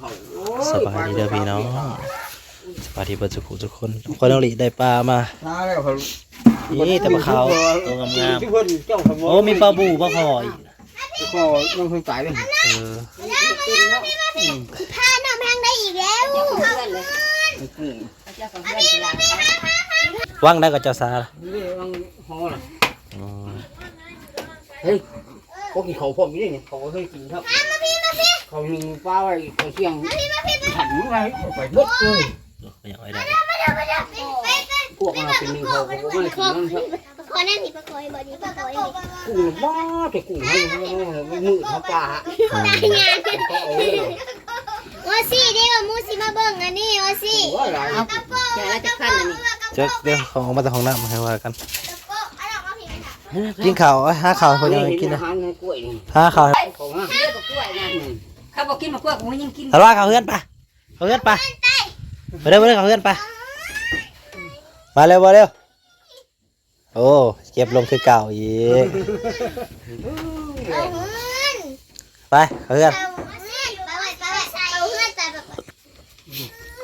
เขาโอ้สบายดีเด้อพี่น้องสบายดีเบิดสุขุทุกคนคนน้องหลีได้ปลามาช้าแล้วเขานี่แต่ปลาขาวตัวงามที่เพิ่นเจ้าขโมๆยโอ้มีปลาบูปลาคออีกก็ยังเพิ่งตายเลยเออพาน้ำแพงได้อีกแล้วเจ้าของเพื่อนเลยกุ้งเจ้าของเพื่อนกีฬาเขาว่างได้กับเจ้าซานี่มันห่อน่ะอืมเฮ้ยเขากินเขาพร้อมอยู่นี่เขาก็เคยกินครับ เขาหนึ่งปลาไว้เขาเสี่ยงหันไว้ไปเบิดเลยไม่อยากไว้ได้พวกมันเป็นหนึ่งเขาเขาก็ไม่ได้กินนั่นครับปะคอนั่นนี่ปะคอยบอดี้ปะคอยกุ้งบ้าแต่กุ้งให้มือเขาปลาตายงานเขาเอาเลยโอซี่เดี๋ยวมูสิมาเบิ่งอันนี้โอซี่โอ้ยหลายเอาแกแล้วจะขั้นอันนี้เจ้าเดี๋ยวของออกมาจากห้องน้ำให้ว่ากันกินข้าวเอาหาข้าวให้เพิ่นยังกินอานะหารในกล้วยนี่หาข้าวให้เขาฮะเลือกกับกล้วยนะ เขาบอกกินมากล้วยกูไม่ยังกินทะเลาะเขาเฮือนปะเขาเฮือนปะไปเร็วไปเร็วเขาเฮือนปะมาเร็วมาเร็วโอ้เก็บลงคือเก่าอีกเอาเงินไปเขาเฮือนเอาเงินไปไว้ไปไว้เอาเงินแต่แบบ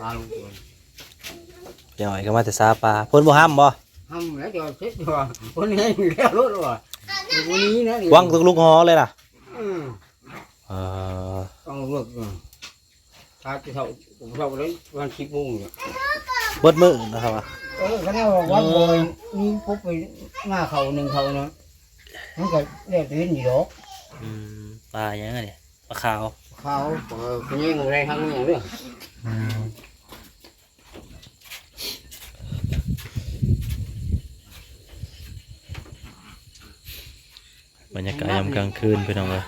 ปลาลูกตัวเดี๋ยวไอ้ก็มาแต่ซาปลาเพ่นบ่ห้ามบ่ทำแล้วจะเสร็จตัววันนี้แล้วรถ ว่ะวันนี้นะวางตรงลูกหอเลยล่ะอืมเออต้องเลิกถ้าจะเท่าผมเท่าเลยวันสิบโมงเนี่ยเบิดมือนะครับว่าเออเขาเนี่ยบอกว่าบอยนี่ปุ๊บไปหน้าเขาหนึ่งเขานะมันก็เรียกตื่นอยู่ดอกอืมปลาอย่างเงี้ยปลาขาวเขาเออเป็นยังไงทั้งอย่างเรื่องบรรยากาศยามกลางคืนไปน้องเลย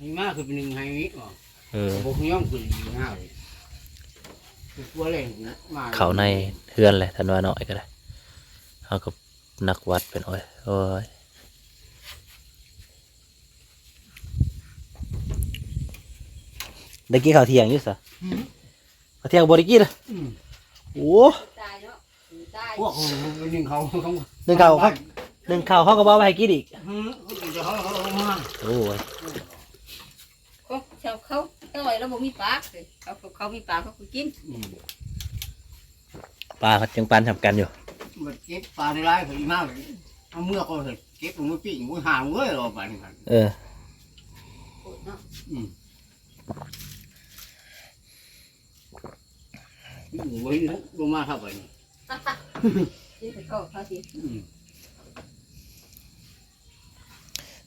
นี่มากคือเป็นหนึ่งไฮวิอะเออพวกย่อมคือดีมากเลยคือกลัวเลยมาเขาในเฮือนเลยทันว่าน้อยก็ได้เขากับนักวัดเป็นโอ้ยโอ้ยได้กินข้าวเที่ยงอยู่สะข้าวเที่ยงบริกินเลยอืมโอ้ตายเนาะตายพวกเป็นหนึ่งเขาเขาหนึ่งข้าวเขาหนึ่งข้าวเขาก็บ่เอาไปให้กินอีกอืมเขาเขาเขามาโอ้ย เขาเขาเขาต่อยแล้วบอกมีปากเลยเขาเขามีปากเขากินอืมปลาเขาจังปันทำกันอยู่มันเก็บปลาได้ไรเขาอีมากเลยเอาเมื่อก็เห็ดเก็บลงมาปิ้งมันหามเว้ยรอไปนี่กันเออเนาะอืมปิ้งไว้ลงมาเท่าไหร่นี่กินไปก็เขาสิอืม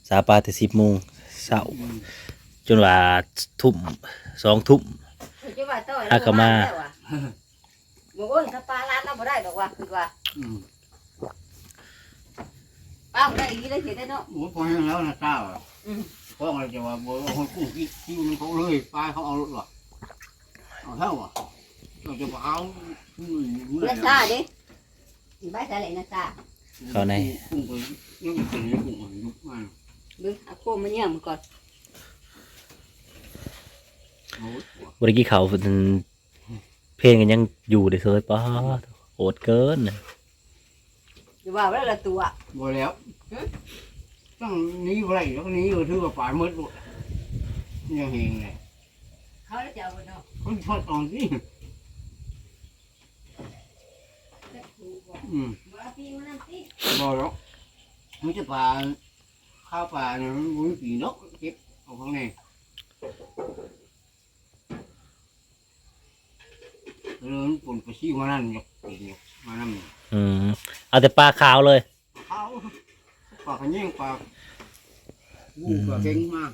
สาปลาแต่สิบโมงเช้า อืม จนว่าทุ่มสองทุ่มจะว่าต่อยฮักกะมาบอกโอ้ยถ้าปลาร้านเราบ่ได้ดอกว่าคือว่าอืมปลาบ่ได้อีกได้เห็นได้เนาะโอ้ยพอแห้งแล้วนะเจ้าอะอืมเพราะอะไรจะว่าบอกว่าคนกู้ที่ที่มันเขาเลยปลาเขาเอารถหรอเอาเท่าอะเราจะเอาอืมเมื่อนักซาเด้ใบสาเลยนักซาเขาใน กุ้งไปยังเป็นกุ้งอะยุบมาเบิ่งเอาโคมมาเนี่ยมันก่อน โอ้ย บริกี้เขาเป็นเพลงกันยังอยู่เด้อเซยป้าโหดเกินน่ะจะว่าแล้วละตัวบ่แล้วต้องหนี้อะไรแล้วก็หนี้เลยถือว่าป่ามืดเลยยังเฮงเลยเขาแล้วจะเอาเนาะคนทอดตอนนี้อืมบ่ปีมันนั่นสิบ่แล้วมันจะปลาข้าวปลาเนี่ยมันมีปีนกเก็บเอาข้างใน เริ่มปุ่นไปชี้มานั่นเนี่ยปีเนี่ยมานั่นอืมเอาแต่ปลาขาวเลยข้าวปลาขยิ่งปลาวูปลาเก่งมาก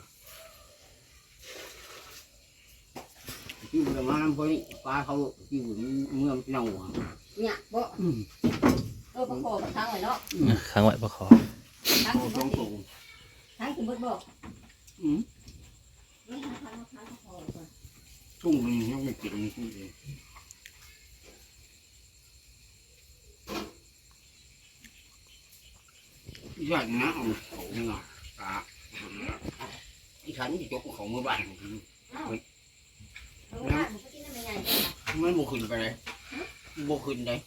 ที่เมืองมาน้ำพนี่ปลาเขาที่เมืองที่เราอะเนี่ยบ่อืมเออประคองทางไว้เนาะค้างไว้ปลาขอทางเอาถึงสบ่องสิตัวทางถึงบ่บ่อืมนี่ทางทางทางประคองก่อนกุ้งมันยังไม่กินกุ้งเลย ยอดนะเอาเขาเนี่ยตาอีฉันที่จกเขาเมื่อบ่ายเอาว่ามันก็กินได้ไม่ใหญ่จ้ะมันบ่ขึ้นไปเลยบ่ขึ้นเลย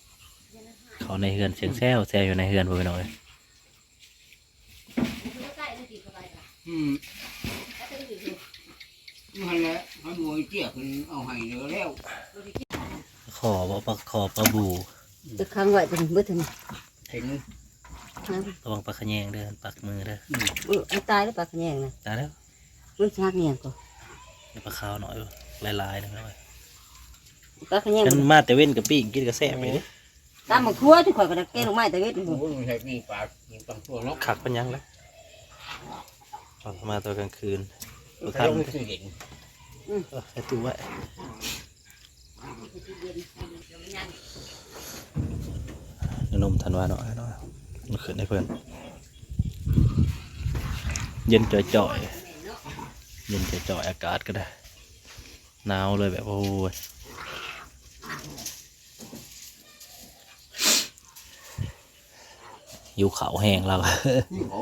เขาในเฮือนเสียงแซวแซวอยู่ในเฮือนไปหน่อยมันก็ใกล้ได้สิสบายจ้ะอืมแล้วจะได้อยู่นั่นแหละเขามันมวยเจี๊ยขึ้นเอาให้เด้อแล้วขอบ่ปลาขอปลาบูจะค้างไว้จนเมื่อถึงเห็น ระวังปลาขะแยงเด้อปักมือเด้อเออมันตายแล้วปลาขะแยงนะตายแล้วมันชักเนี่ยก็เดี๋ยวปลาขาวหน่อยลายๆนะครับปลาขะแยงกันมาแต่เว้นกับปิ้งกินกับแซ่บไปดิตามหมกทั่วที่ข่อยก็ได้แก้ลงไม้แต่เวทโอ้ยมันใช่ปีปลายิงตังตัวเนาะขักปัญญังแล้วตอนมาตัวกลางคืนตัวถ้าท่านไม่คือเห็นเออให้ตู้ไว้นมทันวาหน่อยหน่อย มันขึ้นให้เพื่อนเย็นจ่อยๆเย็นจ่อยๆอากาศก็ได้หนาวเลยแบบโอ้ยอยู่เขาแห้งแล้วนี่เขา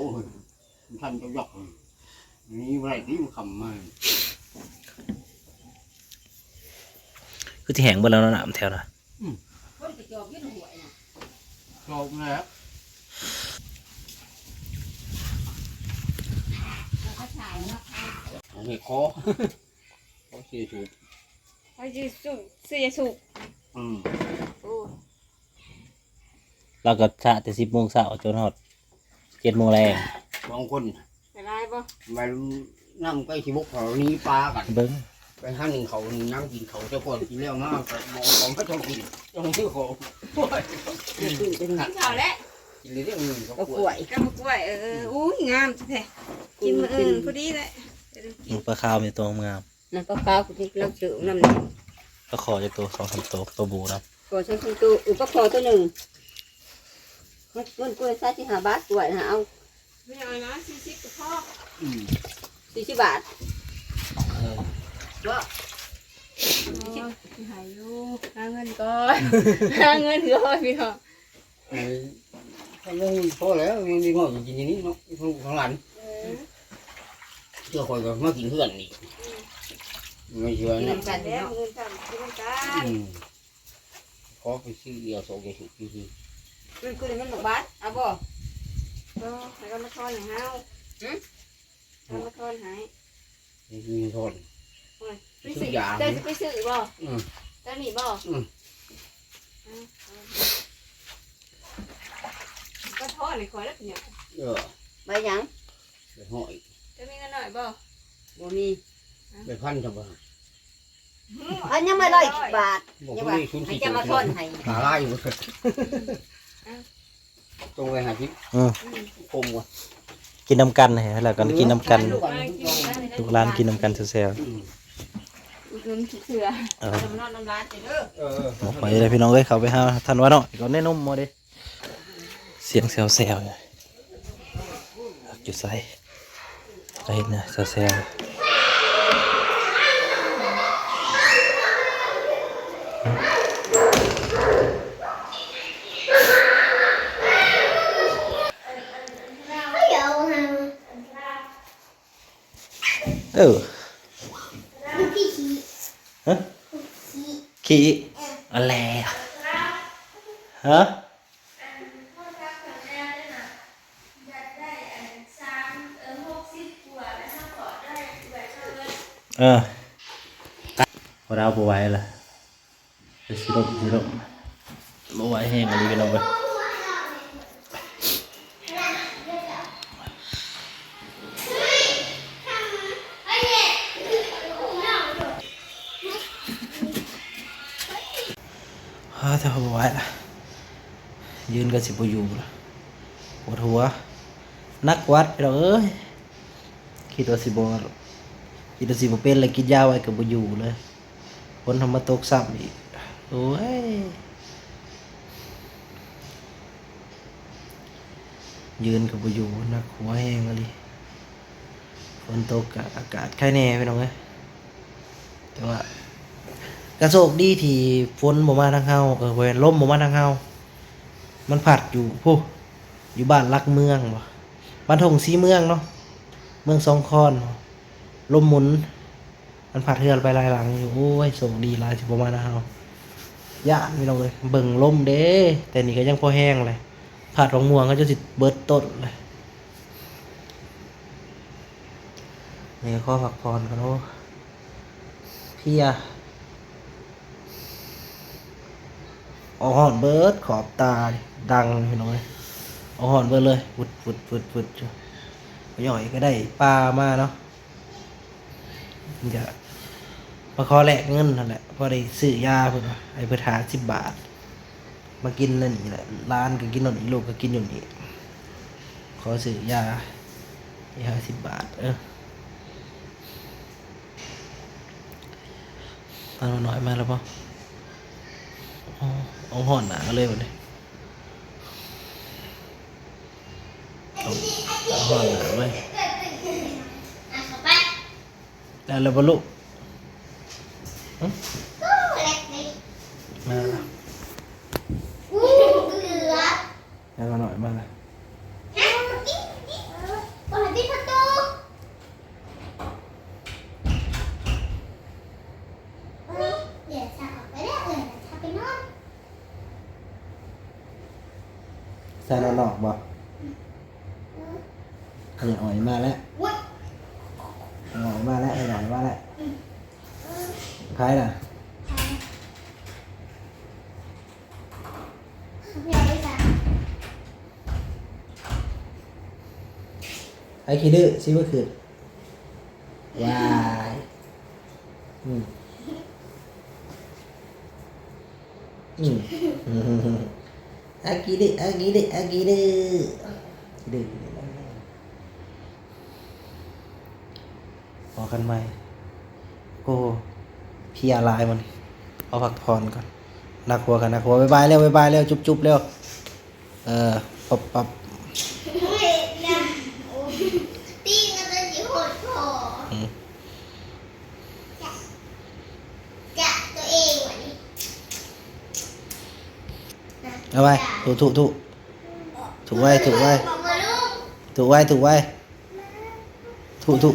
ท่านจะยกนี่ไรที่มันคำมาคือที่แห้งเบนแล้วเนาะน้ำแถวนะคนไปจอบยืดหัวน่ะจบแล้ว เขาฉายเนาะ เอาให้คอเขาเสียสูบเขาจะสุกเสียสุกอืมโอ้เราก็ชะแต่สิบโมงเช้าจนหอดเจ็ดโมงแรงบางคนไปไล่ปะมันนั่งใกล้ชิบกเขานี้ปลากัน เบิ้งไปห้างหนึ่งเขาหนึ่งนั่งกินเขาเจ้าก่อนกินแล้วมากบอกของก็ต้องกินต้องซื้อของโอ้ยขึ้นเป็นหักเอาแล้วกินเลยเรื่องหนึ่งเขาก็ป่ป่ววยยกระบอกกล้วยเออเอออุ้ยงามแท้กินมื้ออื่นพอดีเลย เดี๋ยวกินปลาขาวมีตัวงามนั่นปลาขาวคุณที่เราเจอน้ำนี่ปลาขอจะตัวสองสามตัวตัวบูนะก็ใช้คุณตัวอุปกรณ์ตัวหนึ่งมันมันกล้วยซาที่หาบาทตัวนะเอาไม่เอานะซีซิกับพ่ออืมสี่สิบบาทเออก็หายอยู่หาเงินก่อนหาเงินก่อนพี่น้องไอ้ก็ยังพอแล้วยังดีงอกกินอย่างนี้เนาะของของหลาน เชื่อคอยก็มากินเพื่อนนี่ไม่เชื่อกินนะน้ำกันแล้วเนาะเงินทำกินกันอืมขอไปซื้อเดียวสองเดียวสุกพี่มันคือมันบอกบาทเอาบ่ก็ให้ก็มาทอนให้เฮาเอามาทอนให้นี่มีทน ไปซื้อเดี๋ยวจะไปซื้อบ่อืมจะหนีบ่อืมก็ทอนให้คอยแล้วเนี่ย เออ ใบหยังไปห้ อยจะมีเงินหน่อยบ่บ่มีไปพันจะบ้าอันยังไม่ร้อยบาทบอกยังว่าว่าได้ชุนให้สี่จะตัวมาทอนให้หาไล่อยู่เลยตรงไปหาที่อืมคมว่ะกินน้ำกันให้แล้วกันกินน้ำกันลูกทุกร้านกินน้ำกันแซวอืมอุดหนุนเสือๆเออจะมานอนน้ำร้านเด้อเออบอกไปเลยพี่น้องเอ้ยเขาไปหาทันวะเนาะก่อนแน่นมมาเด้เสียงแซวๆเนี่ยจุดใส่ไปเห็นนะแซวเดี๋ยวฮะๆเออฮะขี่อะไรอะฮะเออพอเราบไหว้ละไปสิ ลมสิลมบไหว้ แห้งอะไรกันเอาไปฮ่าแต่พอไหว้ละยืนกันสิบอยู่ละปวดหัวนักวัดเราเอ้ยคิดว่าสิบ วคิดว่าสิบเป็นเลยกินยาไว้กับบอยู่เลยคนทำมาตกซ้ำอีกโอ้ยยืนกับบอยู่นักหัวแห้งเลยฝนตกกะอากาศแค่แน่ไปน้องเอ้ยแต่ว่ากระโชกดีที่ฝนบ่มาทางเฮาเออเวนล่มบ่มาทางเฮามันผัดอยู่ผู้อยู่บ้านรักเมืองบ่บ้านทงสีเมืองเนาะเมืองสองคอนเนาะ ลมหมุน มันผัดเทือนไปลายหลังอยู่โอ้ยส่งดีลายสิบ่มาทางเฮาย่านพี่น้องเลยเบิ่งลมเด้แต่นี่ก็ยังพอแห้งเลยผัดของม่วงก็จะสิเบิดต้นเลยนี่ก็ขอพักผ่อนกันโอ้ลียร์เอหอนเบิร์ดขอบตาดังพี่น้องเอ้ยเอหอนเบิร์ดเลยฟุดฟุดฟุดฟุดหย่อยก็ได้ปลามาเนาะ มันจะมาขอแลกเงินนั่นแหละพอได้ซื้อยาเพิ่นว่าให้เพิ่นหาสิบบาท มากินนั่นนี่แหละร้านก็กินนั่นนี่ลูกก็กินอยู่นี่ขอซื้อยาให้ห้าสิบบาท เออตอนน้อยมาแล้วปะเอาห่อนหนาก็เลยหมดเลยเอาห่อนหนาไว้แล้ว แล้วป่ะลูกหึมาแล้วแล้วมาหน่อยมาแล้วใส่นอนนอกบ่ไอ้หน่อยมาแล้วไอ้หน่อยมาแล้วไอ้หน่อยมาแล้ว ใครน่ะไอ้ขี้ดื้อซิว่าคือว้ายอืมอืม อากิดื้ออากิดื้ออากิดื้อขี้ดื้อพอกันไหมโอ้เพลียลายมันเอาพักผ่อนก่อนนักหัวกันนักหัวบายบายเร็วบายบายเร็วจุ๊บจุ๊บเร็วเออปับปับตีนกันจะหดคออืมจะตัวเองวันนี้เอาไปถูถูถูถูไว้ถูไว้ถูไว้ถูไว้ถูถู